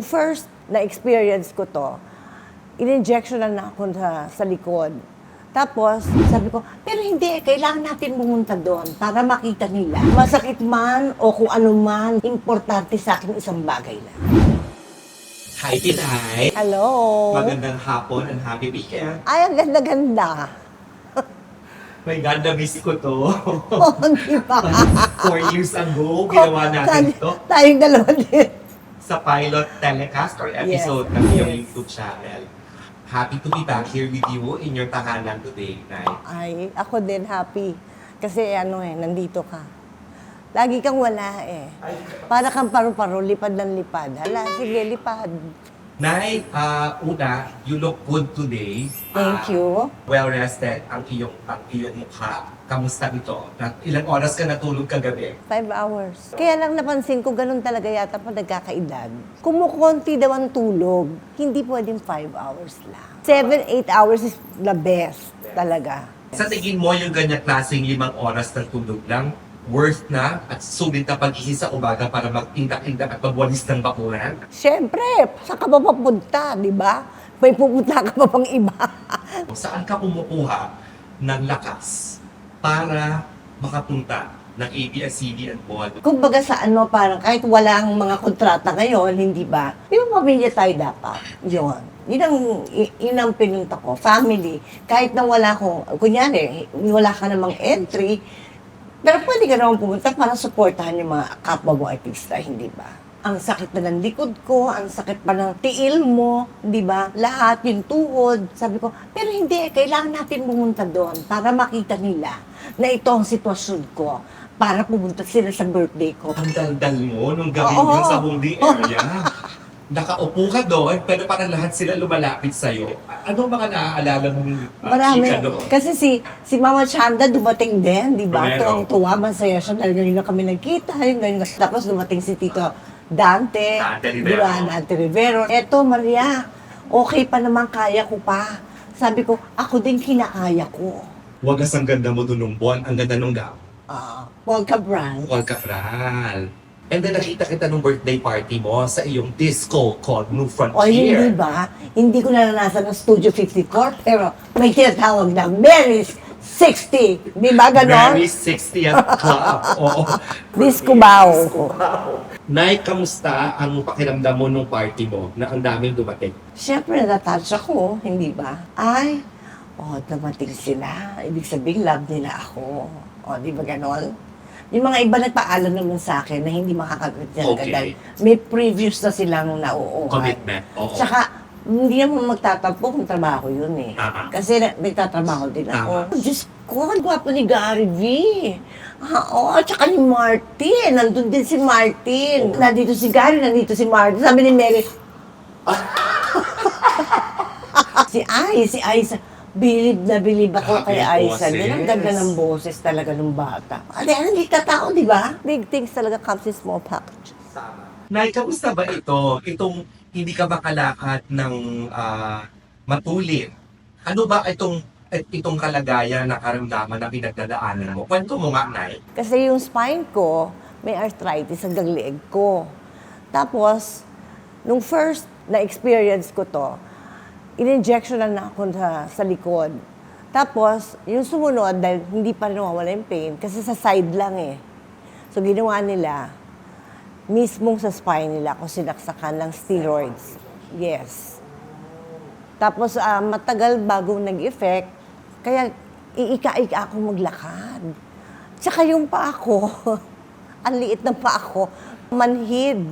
Nung first na experience ko to, in-injection na ako sa, sa likod. Tapos, sabi ko, pero hindi, kailangan natin pumunta doon para makita nila. Masakit man o kung ano man, importante sa akin isang bagay lang. Hi, Tinay! Hello! Magandang hapon and happy weekend. Ay, ang ganda-ganda. My God, na-miss ko to. Oh, di ba? Four years ago, ginawa natin to Tayong dalawa din. Sa pilot telecast or episode Yes, ng iyong yes. YouTube channel. Happy to be back here with you in your tahanan today, Nay. Ay, ako din happy. Kasi ano eh, nandito ka. Lagi kang wala eh. Para kang paru-paro, lipad ng lipad. Hala, sige, lipad. Nay, ah, una, you look good today. Thank Ah, you. well rested ang iyong ang iyong mukha. Kamusta ito? Na, ilang oras ka natulog kagabi? Five hours. Kaya lang napansin ko, ganun talaga yata pag nagkakaedad. Kumukonti daw ang tulog. Hindi pwedeng five hours lang. Seven, eight hours is the best talaga. Sa tingin mo, yung ganyan klaseng limang oras na tulog lang, worth na at sulit na pag-ihis sa umaga para magtindak-tindak at magwalis ng bakuran? Siyempre, saan ka ba papunta, di ba? May pupunta ka pa pang iba. Saan ka kumukuha ng lakas para makapunta ng ABS-CBN board? Kumbaga sa ano, parang kahit wala ang mga kontrata ngayon, hindi ba? Di ba pamilya tayo dapat? Yun. Yun ang, yun ang pinunta ko. Family. Kahit na wala ko, kunyari, wala ka namang entry, pero pwede ka naman pumunta para supportahan yung mga kapwa mo artista, hindi ba? Ang sakit na ng likod ko, ang sakit pa ng tiil mo, di ba? Lahat, yung tuhod. Sabi ko, pero hindi, kailangan natin pumunta doon para makita nila na ito ang sitwasyon ko para pumunta sila sa birthday ko. Ang daldal mo nung gabi Oo. yun sa holding area. Nakaupo ka doon, pero parang lahat sila lumalapit sa'yo. Ano mga naaalala mong uh, Marami. chika doon? Kasi si si Mama Chanda dumating din, di ba? Primero. Tuwang-tuwa, masaya siya dahil ngayon na kami nagkita. Yung ganyan. Tapos dumating si Tito Dante, Dante Rivero. ba? Dante Rivero. Eto, Maria, okay pa naman, kaya ko pa. Sabi ko, ako din kinakaya ko. Wagas ang ganda mo doon nung buwan, ang ganda nung gaw. Ah, Paul Cabral. Juan Cabral. And then nakita kita nung birthday party mo sa iyong disco called New O hindi Frontier. ba? Hindi ko naranasan ng Studio 54, pero may tinatawag na Mary's 60. Di ba ganon? Very 60th club. Oo. Disco Bao. Nay, kamusta ang pakiramdam mo nung party mo na ang daming dumating? Siyempre, natouch ako, hindi ba? Ay, oh, dumating sila. Ibig sabihin, love nila ako. O, di ba ganon? Yung mga iba nagpaalam naman sa akin na hindi makakagat yan Okay. agad. May previous na silang nauuhan. Commitment. Oo. Tsaka, hindi naman magtatampo kung trabaho yun eh. Tama. Kasi na, nagtatrabaho din ako. Tama. Diyos ko, ang gwapo ni Gary V. Ah, Oo, at saka ni Martin. Nandun din si Martin. Oo. Nandito si Gary, nandito si Martin. Sabi ni Mary, si Ay, si Aiza. Bilib na bilib ako kay ang Aiza. Din ang boses. ganda ng boses talaga ng bata. Ate, ano, hindi ka tao, di ba? Big things talaga comes in small packages. Tama. Nay, kamusta ba ito? Itong hindi ka makalakad ng ah, matulin. Ano ba itong eh, itong kalagayan na karamdaman na pinagdadaanan mo? Kwento mo nga, Nay. Kasi yung spine ko, may arthritis hanggang leeg ko. Tapos, nung first na experience ko to, in-injection na ako sa, sa likod. Tapos, yung sumunod, dahil hindi pa rin nawawala yung pain, kasi sa side lang eh. So, ginawa nila, mismong sa spine nila ako sinaksakan ng steroids. Yes. Tapos, ah, matagal bago nag-effect, kaya iika-ika ako maglakad. Tsaka yung pa ako, ang liit ng pa ako, manhid.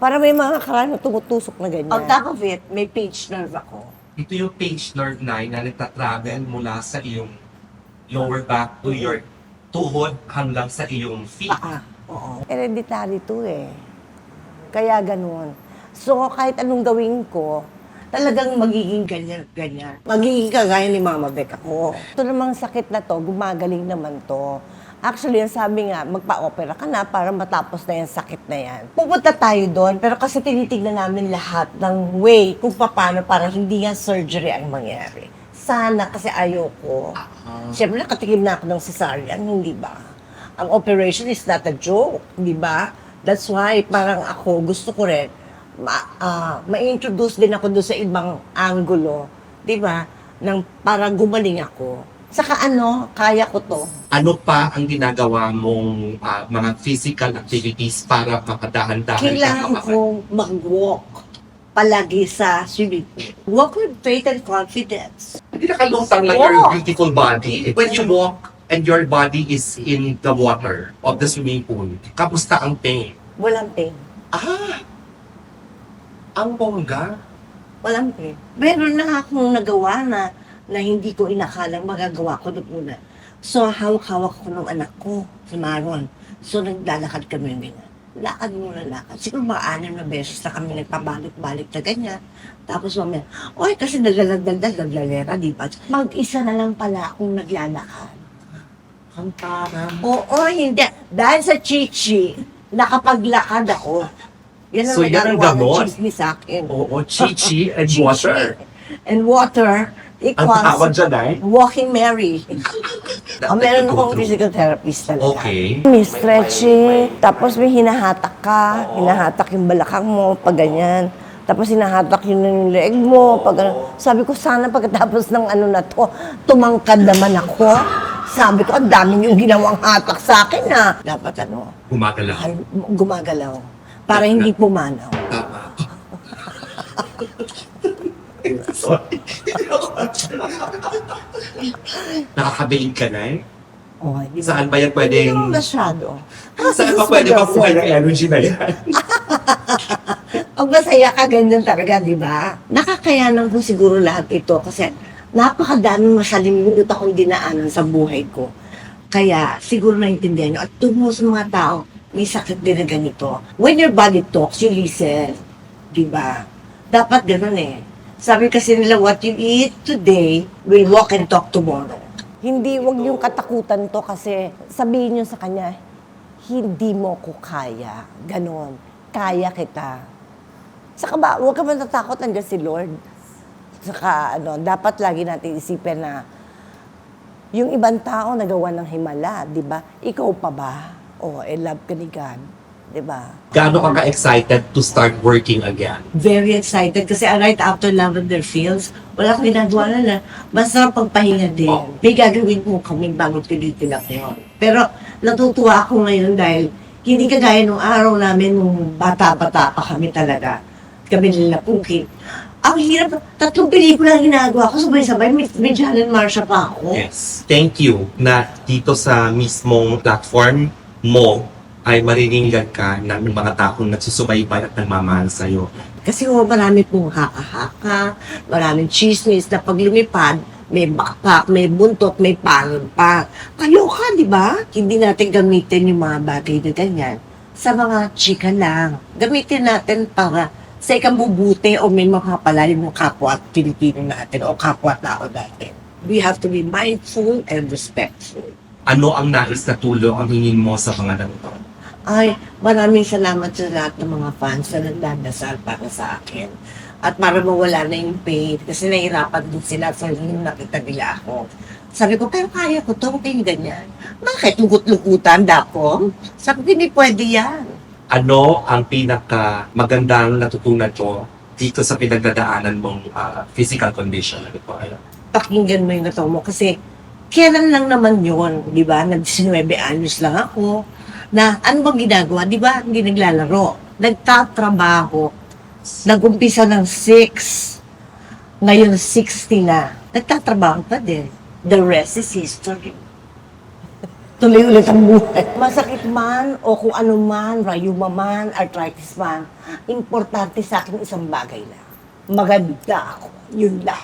Para may mga karano tumutusok na ganyan. On top of it, may pinch nerve ako. Ito yung page nerve 9 na nagtatravel mula sa iyong lower back to your tuhod hanggang sa iyong feet. Paa. Oo. Hereditary to eh. Kaya ganun. So, kahit anong gawin ko, talagang magiging ganyan, ganyan. Magiging kagaya ni Mama Beck ako. Ito namang sakit na to, gumagaling naman to. Actually, ang sabi nga, magpa-opera ka na para matapos na yung sakit na yan. Pupunta tayo doon, pero kasi tinitignan namin lahat ng way kung paano para hindi nga surgery ang mangyari. Sana kasi ayoko. Siyempre, nakatikim na ako ng cesarean, hindi ba? Ang operation is not a joke, di ba? That's why parang ako gusto ko rin ma, ah, ma-introduce din ako doon sa ibang angulo, di ba? Nang para gumaling ako. Saka ano, kaya ko to. Ano pa ang ginagawa mong ah, mga physical activities para makadahan-dahan ka Kailangan maka- kong mag-walk palagi sa swimming pool. Walk with faith and confidence. Hindi nakalutang lang your beautiful body. When you walk and your body is in the water of the swimming pool, kamusta ang pain? Walang pain. Ah! Ang bongga. Walang pain. Meron na akong nagawa na na hindi ko inakalang magagawa ko noong una. So, hawak-hawak ko ng anak ko, si Maron. So, naglalakad kami ganyan. Lakad muna lakad. Siguro mga anim na beses na kami nagpabalik-balik na ganyan. Tapos mamaya, oy, kasi naglalagdagdag, naglalera, di ba? Mag-isa na lang pala akong naglalakad. Ang taram. Oo, hindi. Dahil sa chichi, nakapaglakad ako. Yan ang So, yan ang gamot? chismis sa akin. Oo, chichi and Chichi water. And water Ang tawag equals dyan ay? walking Mary. oh, meron akong physical therapist talaga. Okay. May stretching, tapos may hinahatak ka, hinahatak yung balakang mo, pag ganyan. Tapos hinahatak yun yung leg mo, pag ganun. Sabi ko, sana pagkatapos ng ano na to, tumangkad naman ako. Sabi ko, ang dami yung ginawang hatak sa akin na. Dapat ano, Gumagalaw. ay, gumagalaw. Para hindi pumanaw. Tama. Sorry. Ka na eh. Oh, di ba? Saan ba yan Hindi pwedeng... naman masyado. Saan ba pwede makuha yung energy na yan? Pag masaya ka, ganyan talaga, di ba? Nakakayanan ko siguro lahat ito kasi napakadaming masalimuot akong dinaanan sa buhay ko. Kaya siguro naintindihan nyo. At tungo sa mga tao, may sakit din na ganito. When your body talks, you listen. Di ba? Dapat ganun eh. Sabi kasi nila, what you eat today will walk and talk tomorrow. Hindi, wag yung katakutan to kasi sabihin nyo sa kanya, hindi mo ko kaya. Ganon. Kaya kita. Saka ba, huwag ka matatakot nandiyan si Lord. Saka ano, dapat lagi natin isipin na yung ibang tao nagawa ng himala, di ba? Ikaw pa ba? O, eh, love ka ni God. Di ba? Gaano ka ka-excited to start working again? Very excited kasi right after Lavender Fields, wala akong ginagawa na na. Basta pagpahinga din. Oh. May gagawin mo kami bago pilitin ako. Pero natutuwa ako ngayon dahil hindi kagaya nung araw namin nung bata-bata pa kami talaga. Kami nila Puki. Ang hirap, tatlong pelikula ang ginagawa ko, sabay-sabay, may, may Jalen Marsha pa ako. Yes. Thank you na dito sa mismong platform mo ay marininggan ka ng mga taong nagsusubaybay at nagmamahal sa'yo. Kasi oh, marami pong haka-haka, maraming chismis na pag lumipad, may backpack, may buntot, may pangod pa. Kayo ka, di ba? Hindi natin gamitin yung mga bagay na ganyan sa mga chika lang. Gamitin natin para sa ikambubuti o may makapala yung kapwa at Pilipino natin o kapwa tao natin. We have to be mindful and respectful. Ano ang nais na tulong ang hingin mo sa mga ganito? Ay, maraming salamat sa lahat ng mga fans na nagdadasal para sa akin. At para mawala na yung pain, kasi nahirapan din sila sa yung nakita nila ako. Sabi ko, pero kaya ko to, kaya ganyan. Bakit lugut-lugutan dako? Sabi ko, hindi pwede yan. Ano ang pinaka magandang natutunan mo dito sa pinagdadaanan mong ah, physical condition? Ano po? Ano? Pakinggan mo yung ito mo kasi kailan lang naman yun, di ba? Nag-19 anyos lang ako. Na ano bang ginagawa? Di ba? Hindi naglalaro. Nagtatrabaho. Nag-umpisa ng 6. Ngayon 60 na. Nagtatrabaho pa din. The rest is history. Tuloy ulit ang buhay. Masakit man o kung ano man, rayuma man, arthritis man, importante sa akin isang bagay lang. Maganda ako. Yun lang.